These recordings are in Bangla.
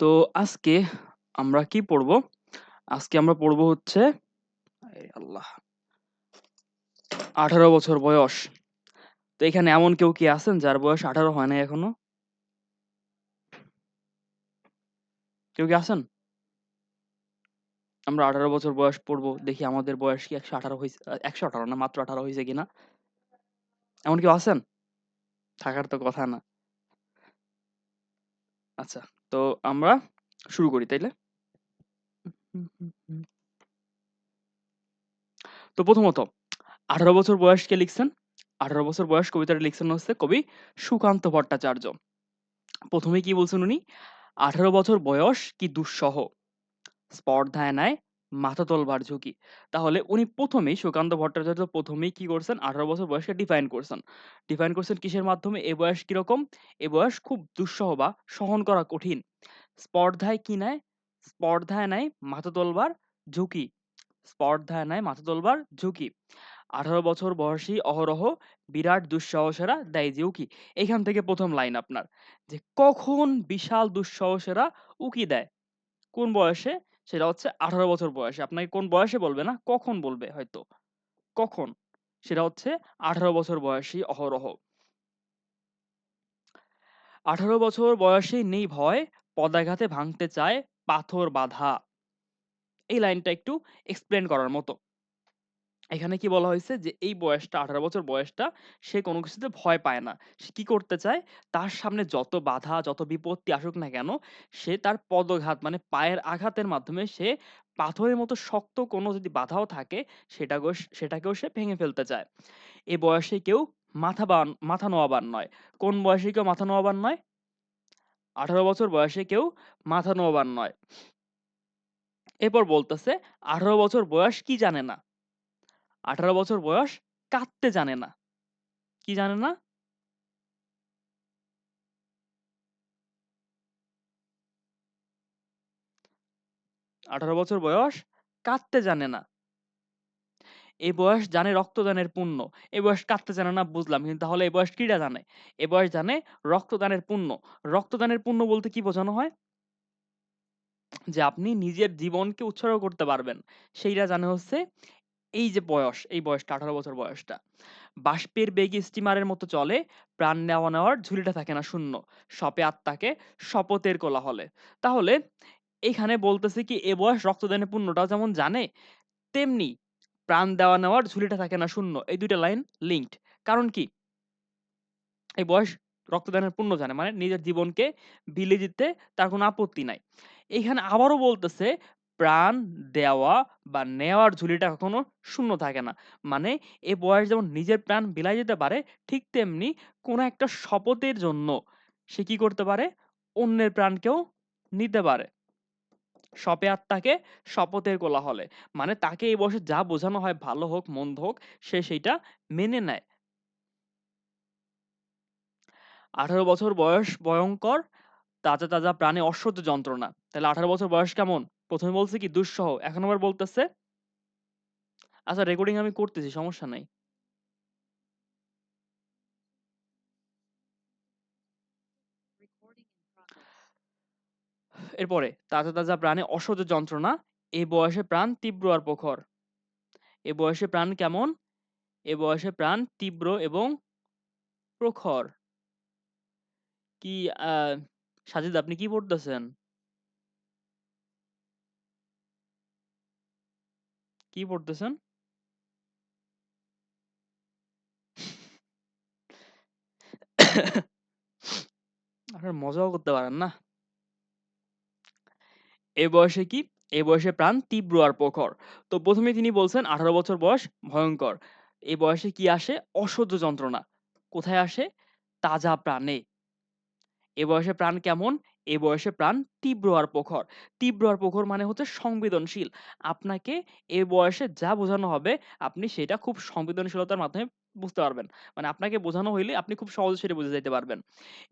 তো আজকে আমরা কি পড়ব? আজকে আমরা পড়ব হচ্ছে আল্লাহ ১৮ বছর বয়স। তো এখানে এমন কেউ কি আছেন যার বয়স ১৮ হয় না এখনও? কেউ কি আছেন? আমরা ১৮ বছর বয়স পড়ব। দেখি আমাদের বয়স কি একশো আঠারো হয়েছে একশো আঠারো না মাত্র আঠারো হয়েছে কিনা? এমন কেউ আছেন? থাকার তো কথা না। আচ্ছা, তো আমরা শুরু করি, তাইলে? তো প্রথমত ১৮ বছর বয়সকে লিখছেন? ১৮ বছর বয়স কবিতাটা লিখছেন হচ্ছে কবি সুকান্ত ভট্টাচার্য। প্রথমে কি বলছেন উনি? ১৮ বছর বয়স কি দুঃসহ, স্পর্ধায় নেয় মাথা তোলবার ঝুঁকি। তাহলে উনি ১ম এই সুকান্ত ভট্টাচার্য ১ম এই কি করছেন? ১৮ বছর বয়সকে ডিফাইন করছেন। ডিফাইন করছেন কিসের মাধ্যমে? এ বয়স কীরকম? এ বয়স খুব দুঃসহ বা সহন করা কঠিন। স্পর্ধায় কি নেয়? স্পর্ধায় নেয় মাথা তোলবার ঝুঁকি। স্পর্ধায় নেয় মাথা তোলবার ঝুঁকি। ১৮ বছর বয়সী অহরহ, বিরাট দুঃসাহসেরা, দেয় যে উকি। এখান থেকে ১ম লাইন আপনার। যে কখন বিশাল দুঃসাহসেরা উকি দেয়? কোন বয়সে? সেটা হচ্ছে ১৮ বছর বয়সে। আপনাকে কোন বয়সে বলবে না, কখন বলবে হয়তো। কখন? সেটা হচ্ছে ১৮ বছর বয়সী অহরহ। ১৮ বছর বয়সে নেই ভয়, পদাঘাতে ভাঙতে চায় পাথর বাঁধা। এই লাইনটা একটু এক্সপ্লেন করার মতো। এখানে কি বলা হয়েছে যে এই বয়সটা ১৮ বছর বয়সটা সে কোনো কিছুতে ভয় পায় না। সে কি করতে চায়? তার সামনে যত বাধা, যত বিপত্তি আসুক না কেন, সে তার পদঘাত মানে পায়ের আঘাতের মাধ্যমে সে পাথরের মতো শক্ত কোনো যদি বাধাও থাকে সেটাকেও সেটাকেও সে ভেঙে ফেলতে চায়। এ বয়সে কেউ মাথা বান মাথা নোয়াবার নয়। কোন বয়সে কেউ মাথা নোয়াবার নয়? ১৮ বছর বয়সে কেউ মাথা নোয়াবার নয়। এরপর বলতেছে ১৮ বছর বয়স কি জানে না? ১৮ বছর বয়স, কাঁদতে জানে না। কি জানে না? আঠারো বছর বয়স, কাঁদতে জানে না। এই বয়স জানে রক্তদানের পুণ্য। এই বয়স কাঁদতে জানে না, বুঝলাম। কিন্তু তাহলে এই বয়স কিটা জানে? এ বয়স জানে রক্তদানের পুণ্য। রক্তদানের পুণ্য বলতে কি বোঝানো হয়? যে আপনি নিজের জীবনকে উৎসর্গ করতে পারবেন। সেইটা জানে হচ্ছে এই যে বয়স, এই বয়সটা ১৮ বছর বয়সটা। বাষ্পের বেগে স্টিমারের মতো চলে, প্রাণ নেওয়া নেওয়ার ঝুলিটা থাকে না শূন্য। শপে আত্মাকে শপথের কোলাহলে। তাহলে এখানে বলতেছে কি এ বয়স রক্তদানের পুণ্যটাও যেমন জানে, তেমনি প্রাণ দেওয়া নেওয়ার ঝুলিটা থাকে না শূন্য। এই দুইটা লাইন লিঙ্কড। কারণ কি? এই বয়স রক্তদানের পূর্ণ জানে। মানে নিজের জীবনকে বিলিয়ে দিতে তার কোনো আপত্তি নাই। এখানে আবারও বলতেছে প্রাণ দেওয়া বা নেওয়ার ঝুলিটা কখনো শূন্য থাকে না। মানে এ বয়স যেমন নিজের প্রাণ বিলাই দিতে পারে, ঠিক তেমনি কোনো একটা শপথের জন্য সে কি করতে পারে? অন্যের প্রাণকেও নিতে পারে। শপে আত্মাকে শপথের কোলাহলে। মানে তাকে এই বয়সে যা বোঝানো হয় ভালো হোক, মন্দ হোক সে সেইটা মেনে নেয়। ১৮ বছর বয়স ভয়ঙ্কর, তাজা, তাজা প্রাণে অসহ্য যন্ত্রণা। তাহলে ১৮ বছর বয়স কেমন? ১ম এ বলছে কি দুঃসহ। এখন আবার বলতেছে আচ্ছা রেকর্ডিং আমি করতেছি সমস্যা নাই। এরপরে তাজা, তাজা প্রাণে অসহ্য যন্ত্রণা, এ বয়সে প্রাণ তীব্র আর প্রখর। এ বয়সে প্রাণ কেমন? এ বয়সে প্রাণ তীব্র এবং প্রখর। কি সাজিদ আপনি কি পড়তেছেন? কি পড়তেছেন? আপনারা মজাও করতে পারেন না? এ বয়সে কি? এ বয়সে প্রাণ তীব্র আর প্রখর। তো ১ম এই তিনি বলছেন ১৮ বছর বয়স, ভয়ঙ্কর। এ বয়সে কি আসে? অসহ্য যন্ত্রণা। কোথায় আসে? তাজা প্রাণে। এ বয়সে প্রাণ কেমন? এ বয়সে প্রাণ তীব্র আর প্রখর। তীব্র আর প্রখর মানে হচ্ছে সংবেদনশীল। আপনাকে এ বয়সে যা বোঝানো হবে আপনি সেটা খুব সংবেদনশীলতার মাধ্যমে বুঝতে পারবেন। মানে আপনাকে বোঝানো হইলে আপনি খুব সহজে সেটা বুঝে যাইতে পারবেন।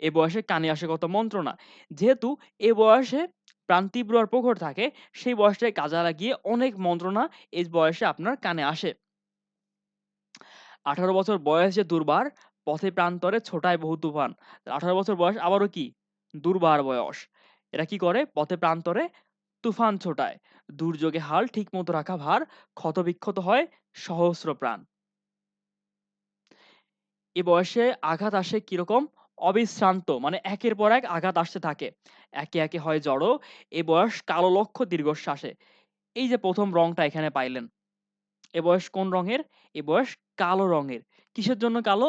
এ বয়সে কানে আসে কত মন্ত্রণা। যেহেতু এ বয়সে প্রাণ তীব্র আর প্রখর থাকে সেই বয়সটাকে কাজে লাগিয়ে অনেক মন্ত্রণা এই বয়সে আপনার কানে আসে। ১৮ বছর বয়স যে দুর্বার, পথে প্রান্তরে ছোটায় বহু তুফান। ১৮ বছর বয়স আবারও কি? দুর্বার বয়স। এরা কি করে? পথে প্রান্তরে তুফান ছোটায়। দুর্যোগে হাল ঠিকমতো রাখা ভার, ক্ষতবিক্ষত হয় সহস্র প্রাণ। এ বয়সে আঘাত আসে কীরকম? অবিশ্রান্ত মানে একের পর এক আঘাত আসতে থাকে। একে, একে হয় জড়ো। এ বয়স কালো লক্ষ্য দীর্ঘশ্বাসে। এই যে প্রথম রংটা এখানে পাইলেন। এ বয়স কোন রঙের? এ বয়স কালো রঙের। কিসের জন্য কালো?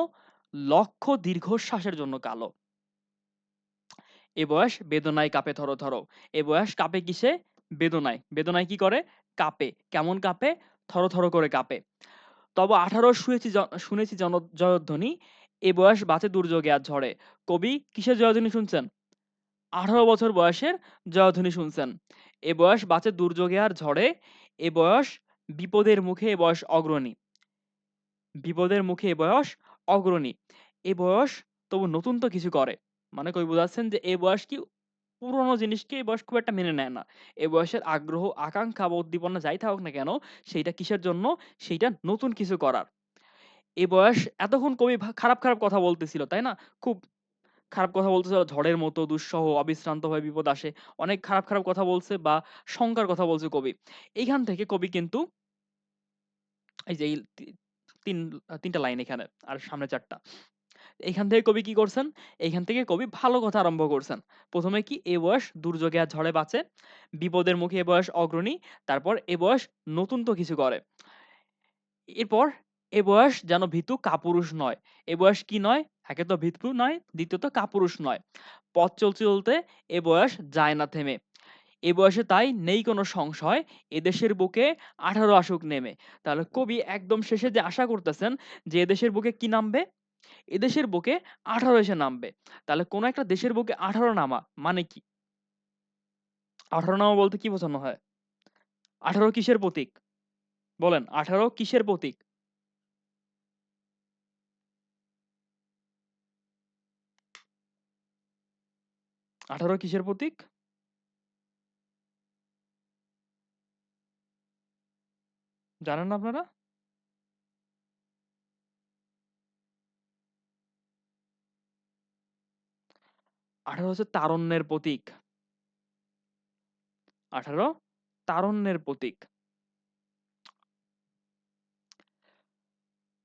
লক্ষ্য দীর্ঘশ্বাসের জন্য কালো। এ বয়স বেদনায় কাপে কাঁপে থরথর। এ বয়স কাঁপে কিসে? বেদনায়। বেদনায় কি করে? কাঁপে। কেমন কাঁপে? থরো করে কাঁপে। তবে ১৮ শুয়েছি শুনেছি জন জয়ধ্বনি, এ বয়স বাঁচে দুর্যোগে আর ঝড়ে। কবি কিসের জয়ধ্বনি শুনছেন? ১৮ বছর বয়সের জয়ধ্বনি শুনছেন। এ বয়স বাঁচে দুর্যোগে আর ঝড়ে, এ বয়স বিপদের মুখে এ বয়স অগ্রণী। বিপদের মুখে এ বয়স অগ্রণী। এ বয়স তবু নতুন তো কিছু করে। মানে কবি বোঝাচ্ছেন যে এ বয়স কি পুরোনো জিনিসকে এই বয়স খুব একটা মেনে নেয় না। এ বয়সের আগ্রহ, আকাঙ্ক্ষা বা উদ্দীপনা যাই থাকুক না কেন, সেইটা কিসের জন্য? সেইটা নতুন কিছু করার। এ বয়স এতক্ষণ কবি খারাপ, খারাপ কথা বলতেছিল, তাই না? খুব খারাপ কথা বলতেছিল, ঝড়ের মতো দুঃসহ অবিশ্রান্তভাবে বিপদ আসে। অনেক খারাপ, খারাপ কথা বলছে বা শঙ্কার কথা বলছে কবি। এইখান থেকে কবি কিন্তু এই যে এই তি ৩ ৩ লাইন এখানে আর সামনে ৪ টা। এইখান থেকে কবি কি করছেন? এইখান থেকে কবি ভালো কথা আরম্ভ করছেন। ১ম এ কি? এ বয়স দুর্যোগে আর ঝড়ে বাঁচে। বিপদের মুখে এ বয়স অগ্রণী। তারপর এ বয়স নতুন তো কিছু করে। এরপর এ বয়স যেন ভীতু কাপুরুষ নয়। এ বয়স কি নয়? একে তো ভীতু নয়, দ্বিতীয়ত কাপুরুষ নয়। পথ চলতে, চলতে এ বয়স যায় না থেমে। এ বয়সে তাই নেই কোনো সংশয়, এদেশের বুকে ১৮ আসুক নেমে। তাহলে কবি একদম শেষে যে আশা করতেছেন যে এদেশের বুকে কি নামবে? এদেশের বুকে ১৮ এসে নামবে। তাহলে কোন একটা দেশের বুকে ১৮ নামা মানে কি? ১৮ নামা বলতে কি বোঝানো হয়? ১৮ কিসের প্রতীক? বলেন ১৮ কিসের প্রতীক? ১৮ কিসের প্রতীক? জানেন না আপনারা? ১৮ হচ্ছে তারুণ্যের প্রতীক। ১৮ তারুণ্যের প্রতীক।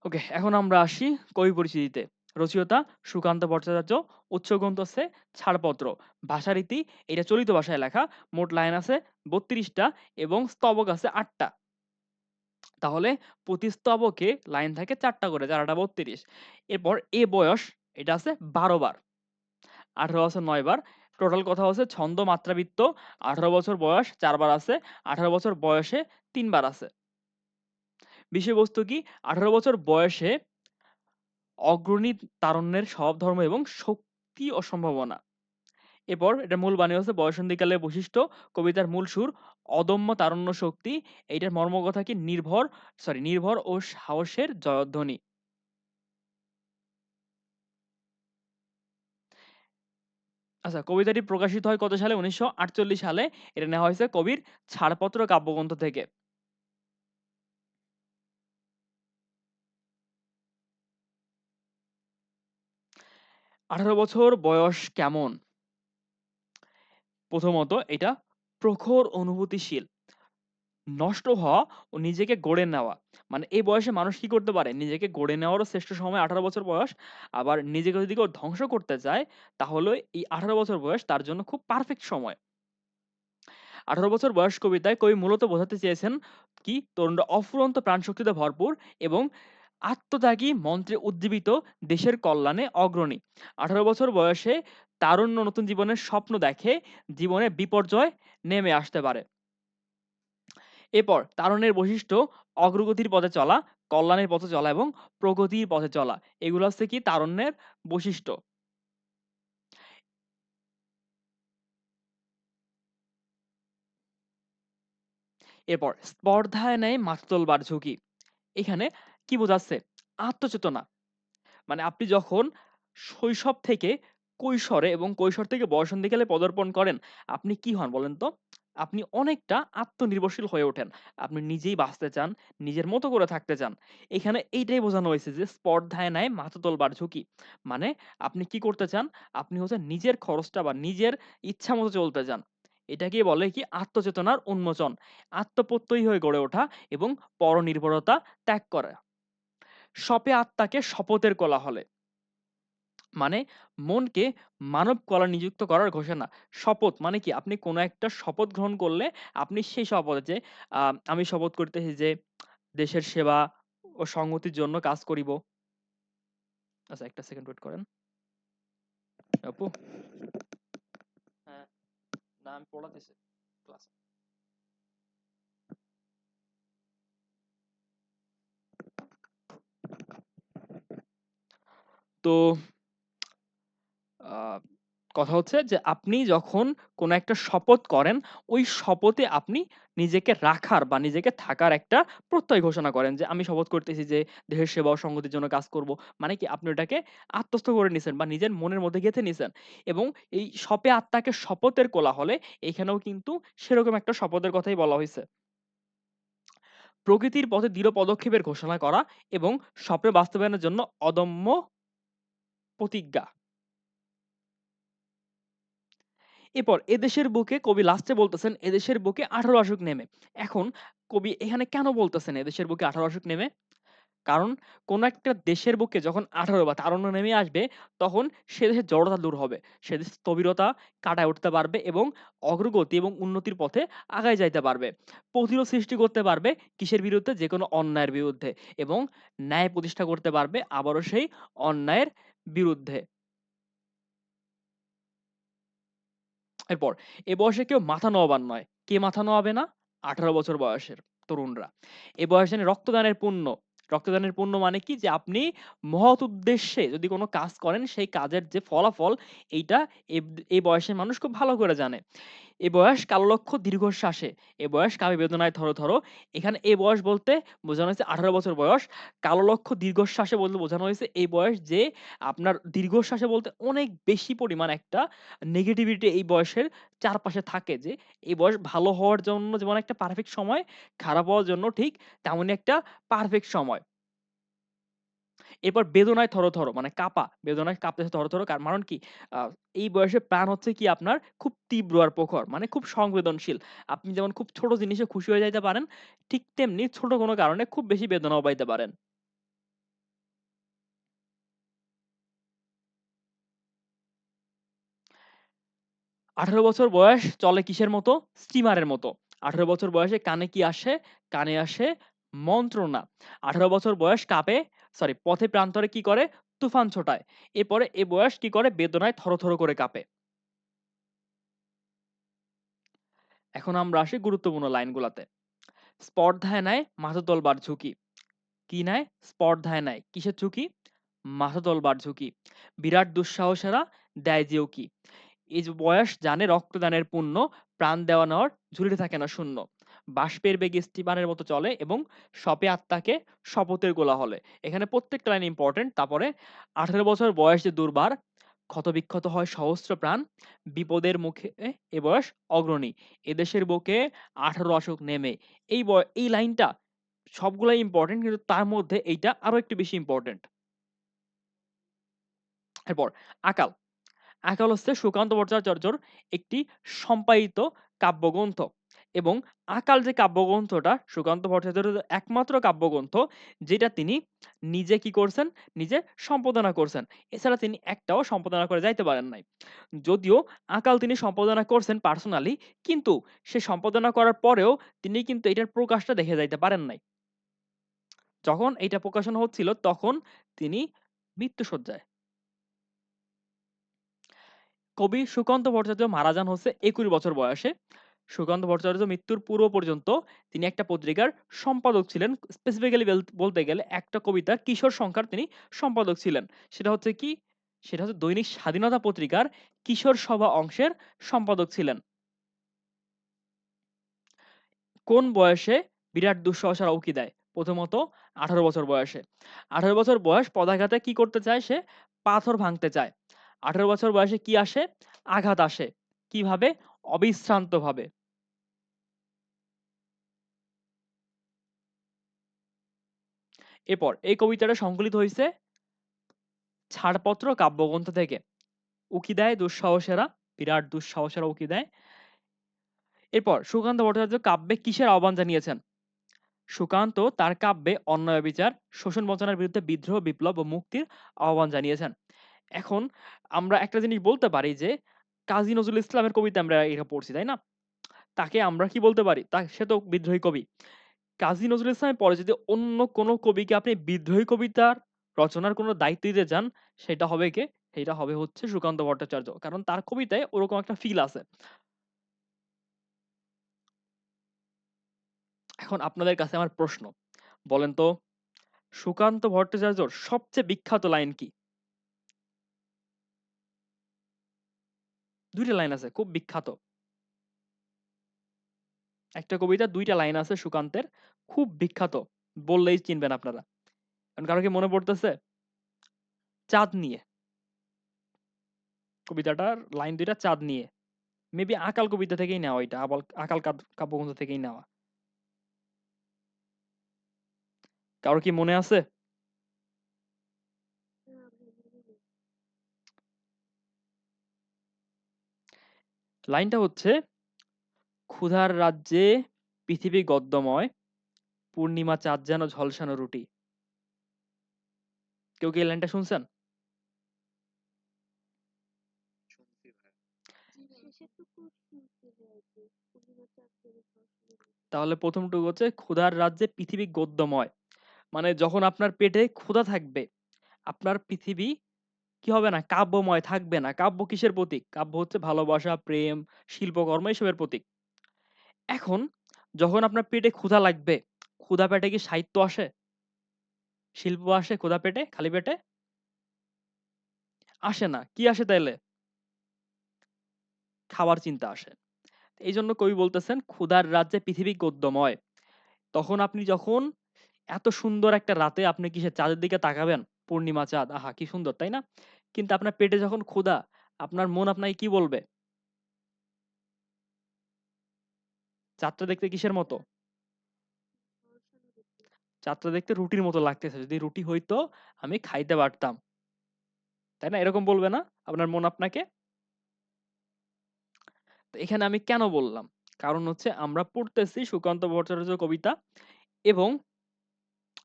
ওকে, এখন আমরা আসি কবি পরিচিতিতে। রচয়িতা সুকান্ত ভট্টাচার্য, উৎস গ্রন্থ হচ্ছে ছাড়পত্র। ভাষারীতি এটা চলিত ভাষায় লেখা। মোট লাইন আছে বত্রিশটা এবং স্তবক আছে আটটা তাহলে প্রতি স্তবকে লাইন থাকে চারটা করে, ৪ আটা ৩২। এরপর এ বয়স এটা আছে ১২ বার। ১৮ বছর ৯ বার। টোটাল কথা হচ্ছে ছন্দ, মাত্রাবৃত্ত ১৮ বছর বয়স ৪ বার আছে। ১৮ বছর বয়সে ৩ বার আছে। বিষয়বস্তু কি? ১৮ বছর বয়সে অগ্রণী তারণ্যের স্বভাব ধর্ম এবং শক্তি ও সম্ভাবনা। এরপর এটার মূল বাণী হচ্ছে বয়ঃসন্ধিকালের বৈশিষ্ট্য, কবিতার মূল সুর, অদম্য তারণ্য শক্তি। এইটার মর্মকথা কি? নির্ভর সরি নির্ভর ও সাহসের জয়ধ্বনি। আচ্ছা কবিতাটি প্রকাশিত হয় কত সালে? ১৯৪৮ সালে। এটা নেওয়া হয়েছে কবির ছাড়পত্র কাব্যগ্রন্থ থেকে। আঠারো বছর বয়স কেমন? প্রথমত এটা প্রখর অনুভূতিশীল। নষ্ট হওয়া ও নিজেকে গড়ে নেওয়া। মানে এই বয়সে মানুষ কি করতে পারে? নিজেকে গড়ে নেওয়ারও শ্রেষ্ঠ সময় ১৮ বছর বয়স। আবার নিজেকে যদি কেউ ধ্বংস করতে চায়, তাহলে এই ১৮ বছর বয়স তার জন্য খুব পারফেক্ট সময়। ১৮ বছর বয়স কবিতায় কবি মূলত বোঝাতে চেয়েছেন কি? তরুণরা অফুরন্ত প্রাণশক্তিতে ভরপুর এবং আত্মত্যাগী মন্ত্রে উজ্জীবিত দেশের কল্যাণে অগ্রণী। ১৮ বছর বয়সে তারুণ্য নতুন জীবনের স্বপ্ন দেখে, জীবনে বিপর্যয় নেমে আসতে পারে। এরপর তারুণ্যের বৈশিষ্ট্য অগ্রগতির পথে চলা, কল্যাণের পথে চলা এবং প্রগতির পথে চলা। এগুলো হচ্ছে কি তারুণ্যের বৈশিষ্ট্য। এরপর স্পর্ধায় নেয় মাথা তোলবার ঝুঁকি। এখানে কি বোঝাচ্ছে? আত্মচেতনা। মানে আপনি যখন শৈশব থেকে কৈশোরে এবং কৈশোর থেকে বয়সন্ধিকালে পদার্পণ করেন, আপনি কি হন বলেন তো? আপনি অনেকটা আত্মনির্ভরশীল হয়ে ওঠেন। আপনি নিজেই বাঁচতে চান, নিজের মতো করে থাকতে চান। এখানে এইটাই বোঝানো হয়েছে যে স্পর্ধায় নাই মাথা তোলবার ঝুঁকি। মানে আপনি কি করতে চান? আপনি হচ্ছে নিজের খরচটা বা নিজের ইচ্ছা মতো চলতে চান। এটাকেই বলে কি আত্মচেতনার উন্মোচন। আত্মপ্রত্যয়ী হয়ে গড়ে ওঠা এবং পরনির্ভরতা ত্যাগ করা। শপে আত্মাকে শপথের কোলাহলে। মানে মনকে মানব কলা নিযুক্ত করার ঘোষণা। শপথ মানে কি? আপনি কোনো একটা শপথ গ্রহণ করলে আপনি সেই শপথ যে, আ, আমি শপথ করিতেছি যে, দেশের সেবা ও সংহতির জন্য কাজ করিব। আচ্ছা ১ টা সেকেন্ড ওয়েট করেন। আপু? হ্যাঁ। না, আমি পড়াতেছি ক্লাস। তো আ কথা হচ্ছে যে আপনি যখন কোনো একটা শপথ করেন, ওই শপথে আপনি নিজেকে রাখার বা নিজেকে থাকার একটা প্রত্যয় ঘোষণা করেন যে, "আমি শপথ করতেছি যে দেশের সেবা ও সংগতির জন্য কাজ করব।" মানে কি? আপনি ওটাকে আত্মস্থ করে নিছেন বা নিজের মনের মধ্যে গেঁথে নিছেন এবং এই শপে আত্মাকে শপথের কোলাহলে এখানেও কিন্তু সেরকম একটা শপথের কথাই বলা হইছে। প্রকৃতির পথে দৃঢ় পদক্ষেপের ঘোষণা করা এবং স্বপ্ন বাস্তবায়নের জন্য অদম্য প্রতিজ্ঞা। এরপর এদেশের বুকে কবি লাস্টে বলতেছেন, "এদেশের বুকে ১৮ আশুক নেমে।" এখন কবি এখানে কেন বলতেছেন এদেশের বুকে ১৮ আশুক নেমে? কারণ কোন একটা দেশের বুকে যখন ১৮ বা তারুণ্য নেমে আসবে, তখন সে দেশের জড়তা দূর হবে। সে দেশ স্থবিরতা কাটায় উঠতে পারবে এবং অগ্রগতি এবং উন্নতির পথে আগায় যাইতে পারবে। প্রতিরোধ সৃষ্টি করতে পারবে কিসের বিরুদ্ধে? যেকোনো অন্যায়ের বিরুদ্ধে এবং ন্যায় প্রতিষ্ঠা করতে পারবে আবারও সেই অন্যায়ের বিরুদ্ধে। এরপর এ বয়সে কেউ মাথা নোয়াবার নয়। কে মাথা নোয়াবে না? ১৮ বছর বয়সের তরুণরা। এ বয়সে রক্তদানের পুণ্য। রক্তদানের পুণ্য মানে কি? যে আপনি মহৎ উদ্দেশ্যে যদি কোনো কাজ করেন, সেই কাজের যে ফলাফল এইটা এই বয়সের মানুষ খুব ভালো করে জানে। এ বয়স কাললক্ষ দীর্ঘশ্বাসে, এ বয়স কাবে বেদনায় থরথর। এখানে এ বয়স বলতে বোঝানো হয়েছে ১৮ বছর বয়স। কাললক্ষ দীর্ঘশ্বাসে বলতে বোঝানো হয়েছে এই বয়স যে আপনার দীর্ঘশ্বাসে বলতে অনেক বেশি পরিমাণ একটা নেগেটিভিটি এই বয়সের চারপাশে থাকে যে এই বয়স ভালো হওয়ার জন্য যেমন একটা পারফেক্ট সময়, খারাপ হওয়ার জন্য ঠিক তেমনই একটা পারফেক্ট সময়। এরপর বেদনায় থরথর মানে কাঁপা, বেদনায় কাঁপতেছে থরথর কার কারণ কি? এই বয়সে প্রাণ হচ্ছে কি আপনার খুব তীব্র আর প্রখর মানে খুব সংবেদনশীল। আপনি যেমন খুব ছোট জিনিসে খুশি হয়ে যাইতে পারেন, ঠিক তেমনি ছোট কোনো কারণে খুব বেশি বেদনাও পাইতে পারেন। ১৮ বছর বয়স চলে কিসের মতো? স্টিমারের মতো। ১৮ বছর বয়সে কানে কি আসে? কানে আসে মন্ত্রণা। ১৮ বছর বয়স কাঁপে সরি পথে প্রান্তরে কি করে? তুফান ছোটায়। এরপরে এ বয়স কি করে? বেদনায় থরথর করে কাঁপে। এখন আমরা আসি গুরুত্বপূর্ণ লাইনগুলাতে। স্পর্ধায় নেয় মাথা তোলবার ঝুঁকি। কি নেয়? স্পর্ধায় নেয়। কিসের ঝুঁকি? মাথা তোলবার ঝুঁকি। বিরাট দুঃসাহসেরা দেয় যে কি এই বয়স জানে রক্তদানের পুণ্য, প্রাণ দেওয়া নেওয়ার ঝুলিতে থাকে না শূন্য। বাষ্পের বেগে স্টিমারের মতো চলে এবং শপে আত্মাকে শপথের কোলাহলে। এখানে প্রত্যেকটা লাইন ইম্পোর্টেন্ট। তারপরে ১৮ বছর বয়স যে দুর্বার, ক্ষতবিক্ষত হয় সহস্র প্রাণ, বিপদের মুখে এ বয়স অগ্রণী। এদেশের বুকে ১৮ অশোক নেমে। এই এই লাইনটা সবগুলাই ইম্পোর্টেন্ট কিন্তু তার মধ্যে এইটা আরও একটু বেশি ইম্পোর্টেন্ট। এরপর আকাল। আকাল হচ্ছে সুকান্ত ভট্টাচার্যর একটি সম্পাদিত কাব্যগ্রন্থ এবং আকাল যে কাব্যগ্রন্থটা, সুকান্ত ভট্টাচার্যের একমাত্র কাব্যগ্রন্থ, যেটা তিনি নিজে কি করছেন? নিজে সম্পাদনা করছেন। এছাড়া তিনি একটাও সম্পাদনা করে যাইতে পারেন নাই। যদিও আকাল তিনি সম্পাদনা করছেন পার্সোনালি কিন্তু সে সম্পাদনা করার পরেও তিনি কিন্তু এটার প্রকাশটা দেখে যাইতে পারেন নাই। যখন এটা প্রকাশন হচ্ছিল, তখন তিনি মৃত্যুশয্যায়। কবি সুকান্ত ভট্টাচার্য মারা যান হচ্ছে ২১ বছর বয়সে। সুকান্ত ভট্টাচার্য মৃত্যুর পূর্ব পর্যন্ত তিনি একটা পত্রিকার সম্পাদক ছিলেন। স্পেসিফিক্যালি বলতে গেলে একটা কবিতা কিশোর সংখ্যার তিনি সম্পাদক ছিলেন। সেটা হচ্ছে কি? সেটা হচ্ছে দৈনিক স্বাধীনতা পত্রিকার কিশোর সভা অংশের সম্পাদক ছিলেন। কোন বয়সে বিরাট দুঃসাহসেরা উঁকি দেয়? প্রথমত ১৮ বছর বয়সে। ১৮ বছর বয়স পদাঘাতে কি করতে চায় সে? পাথর ভাঙতে চায়। ১৮ বছর বয়সে কি আসে? আঘাত আসে। কীভাবে? অবিশ্রান্তভাবে। এরপর এই কবিতাটা সংকলিত হইছে ছাড়পত্র কাব্যগ্রন্থ থেকে। উকি দেয় দুঃসাহসেরা, বিরাট দুঃসাহসেরা উকি দেয়। এরপর সুকান্ত ভট্টাচার্য কাব্যে কিসের আহ্বান জানিয়েছেন? সুকান্ত তার কাব্যে অন্যায় বিচার, শোষণ বঞ্চনার বিরুদ্ধে বিদ্রোহ, বিপ্লব ও মুক্তির আহ্বান জানিয়েছেন। এখন আমরা একটা জিনিস বলতে পারি যে কাজী নজরুল ইসলামের কবিতা আমরা এটা পড়ছি, তাই না? তাকে আমরা কি বলতে পারি? তা সে তো বিদ্রোহী কবি। কাজী নজরুল ইসলামের পরে যদি অন্য কোনো কবিকে আপনি বিদ্রোহী কবিতার রচনার কোনো দায়িত্ব দিতে যান, সেটা হবে কে? সেটা হবে হচ্ছে সুকান্ত ভট্টাচার্য। কারণ তার কবিতায় ওরকম একটা ফিল আছে। এখন আপনাদের কাছে আমার প্রশ্ন, বলেন তো সুকান্ত ভট্টাচার্যর সবচেয়ে বিখ্যাত লাইন কি? দুইটা লাইন আছে খুব বিখ্যাত। একটা কবিতা দুইটা লাইন আছে সুকান্তের, খুব বিখ্যাত। বললেই চিনবেন আপনারা। এখন কারও কি মনে পড়তেছে? চাঁদ নিয়ে। কবিতাটার লাইন দুইটা, চাঁদ নিয়ে। মেবি আকাল কবিতা থেকেই নেওয়া এটা। আবাল, আকাল কাব্যগ্রন্থ থেকেই নেওয়া। কারও কি মনে আছে? লাইনটা হচ্ছে ক্ষুধার রাজ্যে পৃথিবী গদ্যময়, পূর্ণিমা চাঁদ যেন ঝলসানো রুটি। কেউ কি এই লাইনটা শুনছেন? তাহলে ১ম টুকু হচ্ছে ক্ষুধার রাজ্যে পৃথিবী গদ্যময়। মানে যখন আপনার পেটে ক্ষুধা থাকবে, আপনার পৃথিবী কি হবে না? কাব্যময় থাকবে না। কাব্য কিসের প্রতীক? কাব্য হচ্ছে ভালোবাসা, প্রেম, শিল্পকর্ম এসবের প্রতীক। এখন যখন আপনার পেটে ক্ষুধা লাগবে, ক্ষুধা পেটে কি সাহিত্য আসে? শিল্প আসে ক্ষুধা পেটে, খালি পেটে? আসে না। কি আসে তাইলে? খাওয়ার চিন্তা আসে। এই জন্য কবি বলতেছেন, "ক্ষুধার রাজ্যে পৃথিবী গদ্যময়।" তখন আপনি যখন এত সুন্দর একটা রাতে আপনি কিসের চাঁদের দিকে তাকাবেন? পূর্ণিমা চাঁদ, আহা! কি সুন্দর, তাই না? কিন্তু আপনার পেটে যখন ক্ষুধা, আপনার মন আপনাকে কি বলবে? চাঁদটা দেখতে কিসের মতো? চাঁদটা দেখতে রুটির মতো লাগতেছে। যদি রুটি হইতো, আমি খাইতে পারতাম। তাই না? এরকম বলবে না? আপনার মন আপনাকে? এখানে আমি কেন বললাম? কারণ হচ্ছে আমরা পড়তেছি সুকান্ত ভট্টাচার্যের কবিতা এবং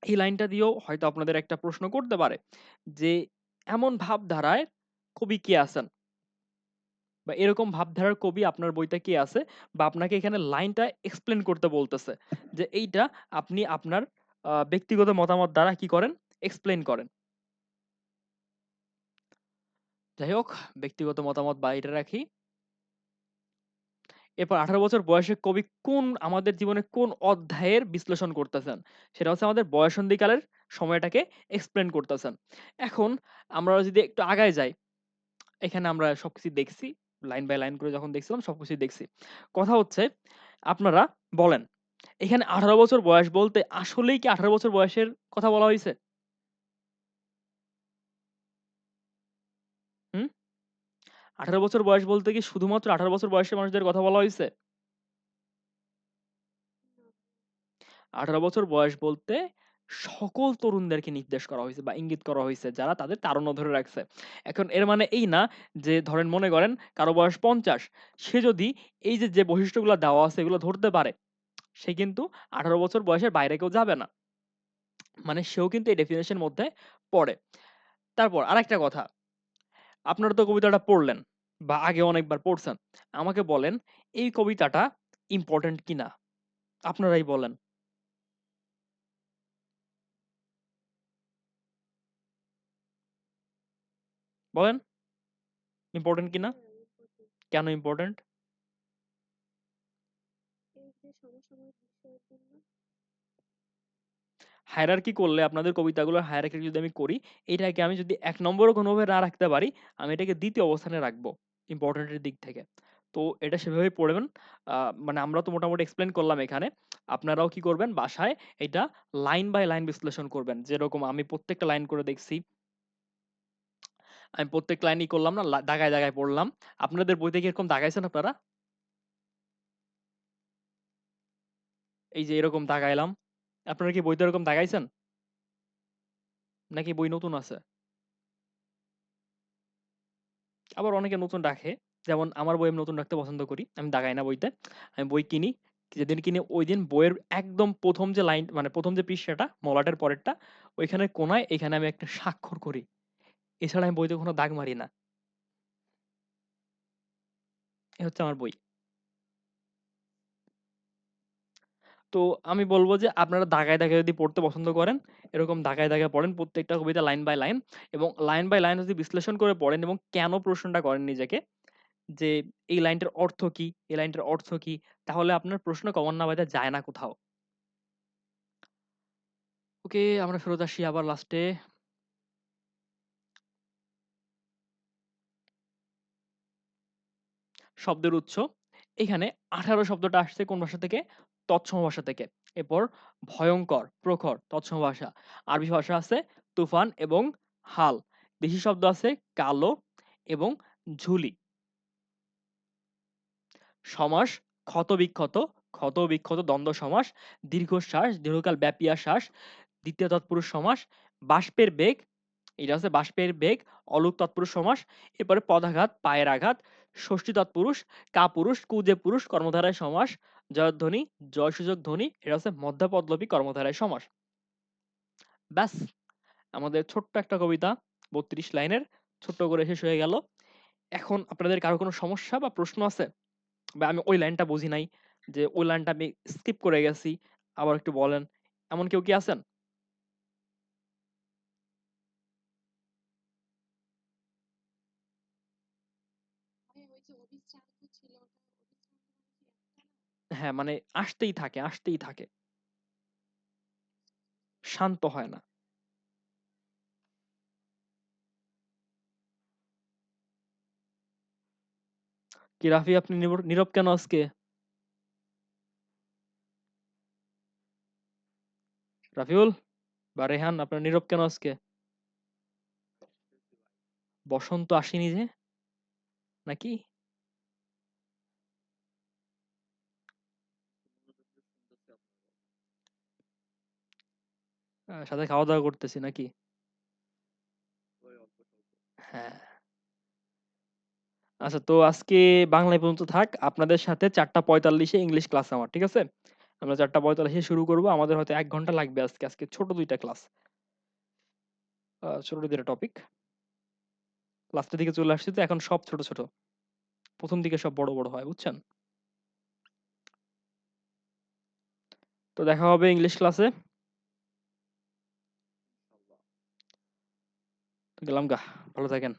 এই লাইনটা দিয়েও হয়তো আপনাদের একটা প্রশ্ন করতে পারে যে, এমন ভাবধারায় কবি কে আছেন? বা এরকম ভাবধারার কবি আপনার বইতে কে আছে? বা আপনাকে এখানে লাইনটা এক্সপ্লেইন করতে বলতেছে। যে এইটা আপনি আপনার ব্যক্তিগত মতামত দ্বারা কি করেন? এক্সপ্লেইন করেন। যাই হোক, ব্যক্তিগত মতামত বাইরে রাখি। এরপর ১৮ বছর বয়সে কবি কোন আমাদের জীবনে কোন অধ্যায়ের বিশ্লেষণ করতেছেন? সেটা হচ্ছে আমাদের বয়ঃসন্ধিকালের সময়টাকে এক্সপ্লেন করতেছেন। এখন আমরা যদি একটু আগায় যাই, এখানে আমরা সবকিছু দেখছি। লাইন বাই লাইন করে যখন দেখছিলাম সবকিছুই দেখছি। কথা হচ্ছে আপনারা বলেন, এখানে ১৮ বছর বয়স বলতে আসলেই কি ১৮ বছর বয়সের কথা বলা? হুম? ১৮ বছর বয়স বলতে কি শুধুমাত্র ১৮ বছর বয়সের মানুষদের কথা বলা হয়েছে আঠারো বছর বয়স বলতে সকল তরুণদেরকে নির্দেশ করা হয়েছে বা ইঙ্গিত করা হইছে যারা তাদের তারুণ্য ধরে রাখছে। এখন এর মানে এই না যে ধরেন মনে করেন কারও বয়স ৫০ সে যদি এই যে, যে বৈশিষ্ট্যগুলা দেওয়া আছে এগুলো ধরতে পারে, সে কিন্তু ১৮ বছর বয়সের বাইরে কেউ যাবে না। মানে সেও কিন্তু এই ডেফিনিশন মধ্যে পড়ে। তারপর আরেকটা কথা। আপনারা তো কবিতাটা পড়লেন বা আগে অনেকবার পড়ছেন। আমাকে বলেন এই কবিতাটা ইম্পোর্টেন্ট কিনা? আপনারাই বলেন। বলেন? ইম্পোর্টেন্ট কিনা? কেন ইম্পোর্টেন্ট? হায়ারার্কি করলে আপনাদের কবিতাগুলোর হায়ারার্কি যদি আমি করি, এটাকে আমি যদি ১ নম্বরও কোনোভাবে না রাখতে পারি, আমি এটাকে দ্বিতীয় অবস্থানে রাখব ইম্পোর্টেন্ট এর দিক থেকে। তো এটা সেভাবেই পড়বেন। মানে আমরা তো মোটামুটি এক্সপ্লেন করলাম এখানে। আপনারাও কি করবেন বাসায় এটা লাইন বাই লাইন বিশ্লেষণ করবেন। যেরকম আমি প্রত্যেকটা লাইন করে দেখছি। আমি প্রত্যেক লাইনই করলাম না, দাগায়, দাগায় পড়লাম। আপনাদের বইতে কি এরকম দাগাইছেন আপনারা? এই যে এরকম দাগাইলাম। আপনারা কি বইতে এরকম দাগাইছেন? নাকি বই নতুন আছে? আবার অনেকে নতুন রাখে। যেমন আমার বই আমি নতুন রাখতে পছন্দ করি। আমি দাগাই না বইতে। আমি বই কিনি। যেদিন কিনি ঐদিন বইয়ের একদম প্রথম যে লাইন মানে প্রথম যে পৃষ্ঠাটা মলাটের পরেরটা ওইখানে কোনায় এখানে আমি একটা স্বাক্ষর করি। এছাড়া আমি বইতে কোনো দাগ মারি না। এ হচ্ছে আমার বই। তো আমি বলব যে আপনারা দাগায়, দাগায় যদি পড়তে পছন্দ করেন, এরকম দাগায়, দাগায় পড়েন প্রত্যেকটা কবিতা লাইন বাই লাইন এবং লাইন বাই লাইন যদি বিশ্লেষণ করে পড়েন এবং কেন প্রশ্নটা করেন নিজেকে যে এই লাইনটার অর্থ কি? এই লাইনটার অর্থ কি? তাহলে আপনার প্রশ্ন কমন না বাইধা যায় না কোথাও। ওকে, আমরা ফেরত আসি আবার লাস্টে। শব্দের উৎস। এখানে ১৮ শব্দটা আসছে কোন ভাষা থেকে? তৎসম ভাষা থেকে। এরপর ভয়ংকর, প্রখর তৎসম ভাষা। আরবি ভাষা আছে তুফান এবং হাল। দেশি শব্দ আছে কালো এবং ঝুলি। সমাস ক্ষত-বিক্ষত, ক্ষত-বিক্ষত দ্বন্দ্ব সমাস, দীর্ঘশ্বাস, দীর্ঘকাল ব্যাপিয়া শ্বাস, দ্বিতীয় তৎপুরুষ সমাস, বাষ্পের বেগ, এটা হচ্ছে বাষ্পের বেগ, অলোক তৎপুরুষ সমাস, এরপরে পদাঘাত, পায়ের আঘাত, ষষ্ঠী তৎপুরুষ, কাপুরুষ, কুজে পুরুষ, কর্মধারয় সমাস, জয়ধ্বনি, জয়সূচক ধ্বনি, এটা হচ্ছে মধ্যপদলোপী কর্মধারয় সমাস। ব্যাস! আমাদের ছোট্ট একটা কবিতা ৩২ লাইনের ছোট্ট করে শেষ হয়ে গেল। এখন আপনাদের কারও কোনো সমস্যা বা প্রশ্ন আছে? বা আমি ওই লাইনটা বুঝি নাই যে ওই লাইনটা আমি স্কিপ করে গেছি। আবার একটু বলেন। এমন কেউ কি আছেন? হ্যাঁ, মানে আসতেই থাকে, আসতেই থাকে। শান্ত হয় না। কি রাফি আপনি নিবর নীরব কেন আজকে? রাফিউল বা রেহান আপনার নীরব কেন আজকে? বসন্ত আসেনি যে? নাকি? আ সাথে খাওয়া-দাওয়া করতেছি নাকি? হ্যাঁ। আচ্ছা তো আজকে বাংলা এই পর্যন্ত থাক। আপনাদের সাথে ৪ঃ৪৫ এ ইংলিশ ক্লাস আমার। ঠিক আছে? আমরা ৪ঃ৪৫ এ শুরু করব। আমাদের হয়তো ১ ঘণ্টা লাগবে আজকে। আজকে ছোট ২ টা ক্লাস। আ ছোট ২ টা টপিক। লাস্টের দিকে চলে আসছি তো এখন সব ছোট, ছোট। ১ম দিকে সব বড়, বড় হয়। বুঝছেন? তো দেখা হবে ইংলিশ ক্লাসে। গেলাম গা। ভালো থাকেন।